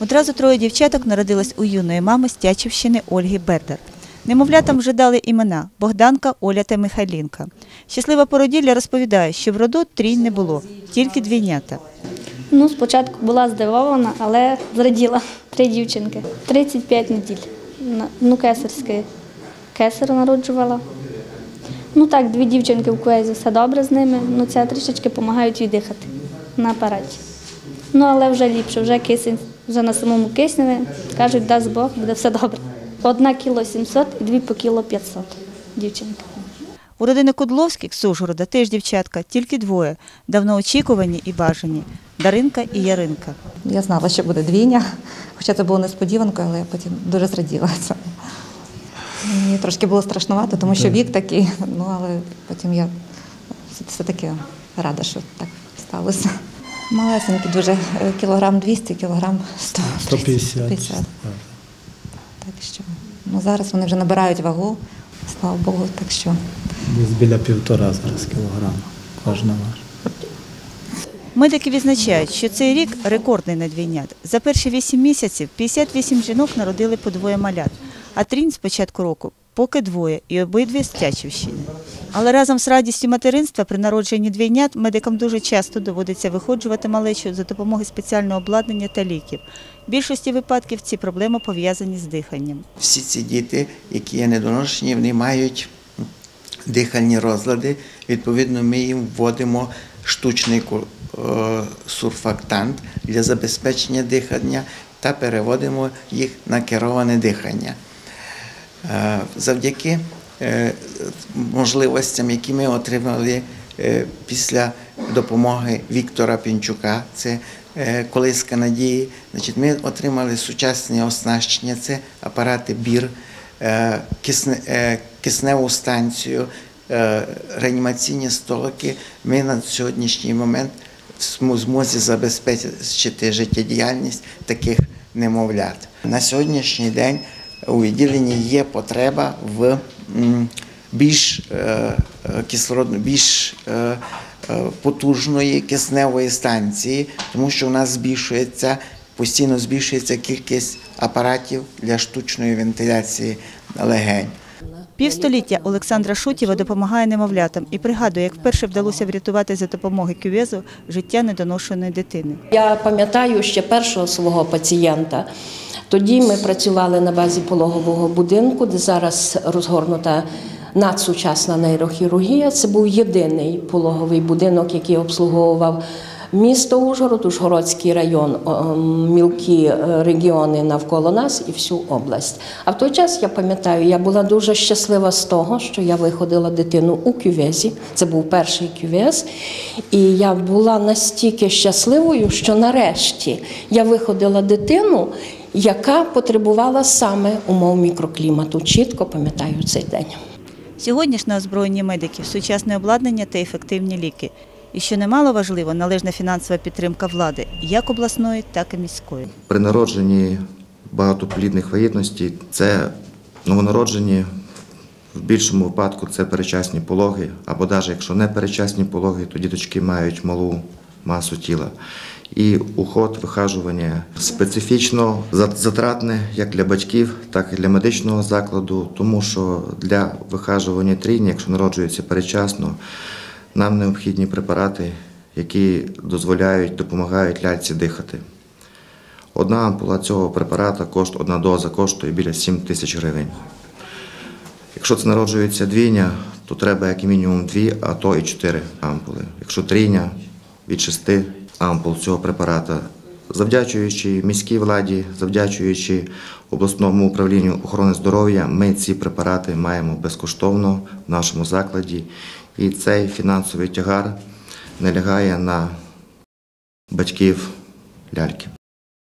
Одразу троє дівчаток народилось у юної мами з Тячівщини Ольги Бердер. Немовлятам вже дали імена Богданка, Оля та Михайлінка. Щаслива породілля розповідає, що в роду трінь не було, тільки двійнята. Ну, спочатку була здивована, але зраділа. Три дівчинки. 35 неділь. Ну, кесарське. Кесар народжувала. Ну так, дві дівчинки в куезі, все добре з ними. Ну, це трішечки допомагають віддихати на апараті. Ну, але вже ліпше, вже кисень, вже на самому кисневі. Кажуть, дасть Бог, буде все добре. Одна кіло 700 і дві по кіло 500 дівчинки. У родини Кудловських з Ужгорода теж дівчатка, тільки двоє, давно очікувані і бажані Даринка і Яринка. Я знала, що буде двійня, хоча це було несподіванкою, але я потім дуже зраділа цьому. Мені трошки було страшнувато, тому що вік такий, ну але потім я все-таки рада, що так сталося. Малесенькі дуже, е, кілограм 200, кілограм 100, 150. 150. Так що ну, зараз вони вже набирають вагу, слава Богу, так що Десь біля півтора зараз кілограма кожна важить. Медики відзначають, що цей рік рекордний на двійнят. За перші 8 місяців 58 жінок народили по двоє малят, а трінь з початку року поки двоє і обидві з Тячівщини. Але разом з радістю материнства при народженні двійнят медикам дуже часто доводиться виходжувати малечу за допомогою спеціального обладнання та ліків. В більшості випадків ці проблеми пов'язані з диханням. всі ці діти, які є недоношені, вони мають дихальні розлади. Відповідно, ми їм вводимо штучний е, сурфактант для забезпечення дихання та переводимо їх на кероване дихання. Е, Завдяки можливостям, які ми отримали е, після допомоги Віктора Пінчука, це е, колиска надії. Значить, ми отримали сучасне оснащення, це апарати БІР, е, кисне, е, кисневу станцію, е, реанімаційні столики. Ми на сьогоднішній момент змозі забезпечити життєдіяльність таких немовлят. На сьогоднішній день у відділенні є потреба в більш е, е, кислородно, більш е, потужної кисневої станції, тому що у нас збільшується постійно збільшується кількість апаратів для штучної вентиляції легень. Півстоліття Олександра Шутєва допомагає немовлятам і пригадує, як вперше вдалося врятувати за допомогою кювезу життя недоношеної дитини. Я пам'ятаю ще першого свого пацієнта. Тоді ми працювали на базі пологового будинку, де зараз розгорнута надсучасна нейрохірургія. Це був єдиний пологовий будинок, який обслуговував місто Ужгород, Ужгородський район, мілкі е, регіони навколо нас і всю область. А в той час я пам'ятаю, я була дуже щаслива з того, що я виходила дитину у кювезі. Це був перший кювез. І я була настільки щасливою, що нарешті я виходила дитину, яка потребувала саме умов мікроклімату. Чітко пам'ятаю цей день. Сьогодні ж на медиків сучасне обладнання та ефективні ліки. І що немало важливо, належна фінансова підтримка влади, як обласної, так і міської. При народженні багатоплідних вагітностей це новонароджені, в більшому випадку це перечасні пологи, або навіть якщо не перечасні пологи, то діточки мають малу масу тіла. І уход, вихажування специфічно затратне як для батьків, так і для медичного закладу, тому що для вихажування трійні, якщо народжується перечасно, нам необхідні препарати, які дозволяють, допомагають ляльці дихати. Одна ампула цього препарата, кошт, одна доза коштує біля 7 тисяч гривень. Якщо це народжується двійня, то треба як мінімум дві, а то і чотири ампули. Якщо трійня від шести ампул цього препарата. Завдячуючи міській владі, завдячуючи обласному управлінню охорони здоров'я, ми ці препарати маємо безкоштовно в нашому закладі. І цей фінансовий тягар не лягає на батьків ляльки.